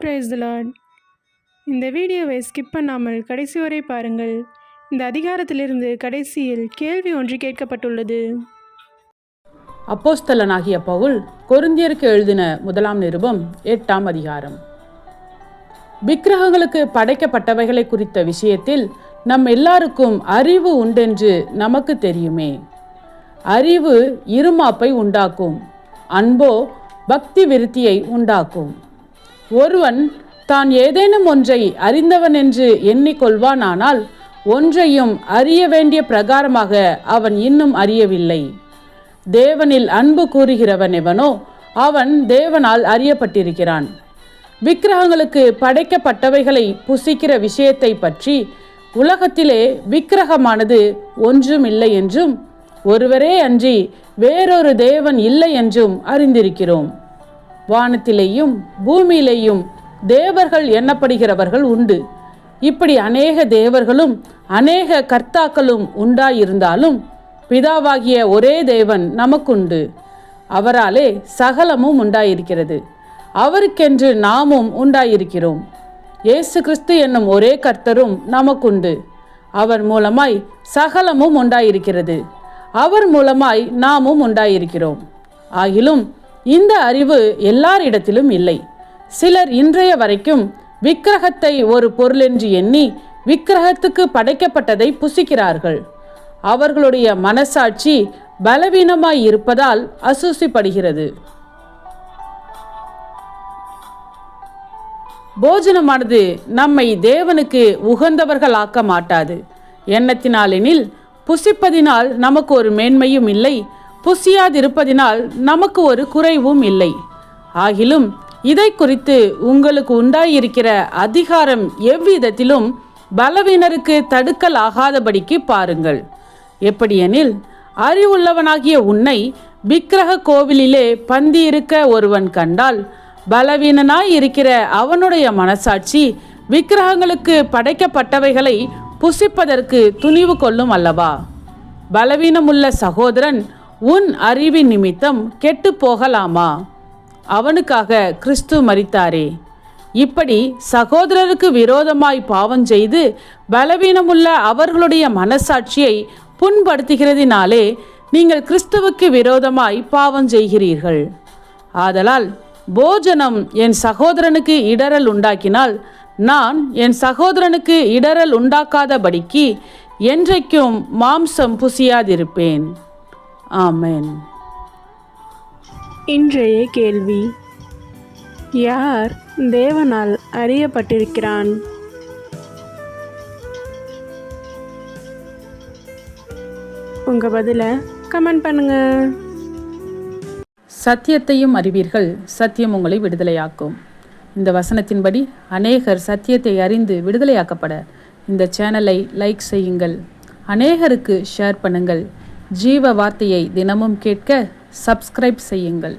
Price Lord இந்த வீடியோவை skip பண்ணாமல் கடைசி வரை பாருங்கள். இந்த அதிகாரத்திலிருந்து கடைசியில் கேள்வி ஒன்று கேட்கப்பட்டுள்ளது. அப்போஸ்தலனாகிய பவுல் கொருந்தியருக்கு எழுதின முதலாம் நிருபம் எட்டாம் அதிகாரம். விக்கிரகங்களுக்கு படைக்கப்பட்டவைகளை குறித்த விஷயத்தில் நம் எல்லாருக்கும் அறிவு உண்டென்று நமக்கு தெரியுமே. அறிவு இருமாப்பை உண்டாக்கும் அன்போ பக்தி விருத்தியை உண்டாக்கும். ஒருவன் தான் ஏதேனும் ஒன்றை அறிந்தவன் என்று எண்ணிக்கொள்வானானால் ஒன்றையும் அறிய வேண்டிய பிரகாரமாக அவன் இன்னும் அறியவில்லை. தேவனில் அன்பு கூறுகிறவன் எவனோ அவன் தேவனால் அறியப்பட்டிருக்கிறான். விக்கிரகங்களுக்கு படைக்கப்பட்டவைகளை புசிக்கிற விஷயத்தை பற்றி உலகத்திலே விக்கிரகமானது ஒன்றும் இல்லை என்றும் ஒருவரே அன்றி வேறொரு தேவன் இல்லை என்றும் அறிந்திருக்கிறோம். வானத்திலேயும் பூமியிலேயும் தேவர்கள் எண்ணப்படுகிறவர்கள் உண்டு. இப்படி அநேக தேவர்களும் அநேக கர்த்தாக்களும் உண்டாயிருந்தாலும் பிதாவாகிய ஒரே தேவன் நமக்குண்டு. அவராலே சகலமும் உண்டாயிருக்கிறது. அவருக்கென்று நாமும் உண்டாயிருக்கிறோம். இயேசு கிறிஸ்து என்னும் ஒரே கர்த்தரும் நமக்குண்டு. அவர் மூலமாய் சகலமும் உண்டாயிருக்கிறது. அவர் மூலமாய் நாமும் உண்டாயிருக்கிறோம். ஆகிலும் இந்த அறிவு எல்லாரிடத்திலும் இல்லை. சிலர் இன்றைய வரைக்கும் விக்கிரகத்தை ஒரு பொருளென்று எண்ணி விக்கிரகத்துக்கு படைக்கப்பட்டதை புசிக்கிறார்கள். அவர்களுடைய மனசாட்சி பலவீனமாய் இருப்பதால் அசூசிப்படுகிறது. போஜனமானது நம்மை தேவனுக்கு உகந்தவர்களாக்க மாட்டாது. எண்ணத்தினாலெனில் புசிப்பதினால் நமக்கு ஒரு மேன்மையும் இல்லை புசியாதிருப்பதினால் நமக்கு ஒரு குறைவும் இல்லை. ஆகிலும் இதை குறித்து உங்களுக்கு உண்டாயிருக்கிற அதிகாரம் எவ்விதத்திலும் பலவீனருக்கு தடுக்கல் ஆகாதபடிக்கு பாருங்கள். எப்படியெனில் அறிவுள்ளவனாகிய உன்னை விக்கிரக கோவிலிலே பந்தியிருக்க ஒருவன் கண்டால் பலவீனனாய் இருக்கிற அவனுடைய மனசாட்சி விக்கிரகங்களுக்கு படைக்கப்பட்டவைகளை புசிப்பதற்கு துணிவு கொள்ளும் அல்லவா? பலவீனமுள்ள சகோதரன் உன் அறிவின் நிமித்தம் கெட்டு போகலாமா? அவனுக்காக கிறிஸ்து மரித்தாரே. இப்படி சகோதரருக்கு விரோதமாய் பாவம் செய்து பலவீனமுள்ள அவர்களுடைய மனசாட்சியை புண்படுத்துகிறதினாலே நீங்கள் கிறிஸ்துவுக்கு விரோதமாய் பாவம் செய்கிறீர்கள். ஆதலால் போஜனம் என் சகோதரனுக்கு இடரல் உண்டாக்கினால் நான் என் சகோதரனுக்கு இடரல் உண்டாக்காதபடிக்கு என்றைக்கும் மாம்சம் புசியாதிருப்பேன். ஆமேன். இன்றைய கேள்வி யார் தேவனால் அறியப்பட்டிருக்கிறான்? உங்கள் பதிலை கமெண்ட் பண்ணுங்கள் சத்தியத்தையும் அறிவீர்கள் சத்தியம் உங்களை விடுதலையாக்கும். இந்த வசனத்தின்படி அநேகர் சத்தியத்தை அறிந்து விடுதலையாக்கப்பட. இந்த சேனலை லைக் செய்யுங்கள் அநேகருக்கு ஷேர் பண்ணுங்கள். ஜீவ வார்த்தையை தினமும் கேட்க சப்ஸ்கிரைப் செய்யுங்கள்.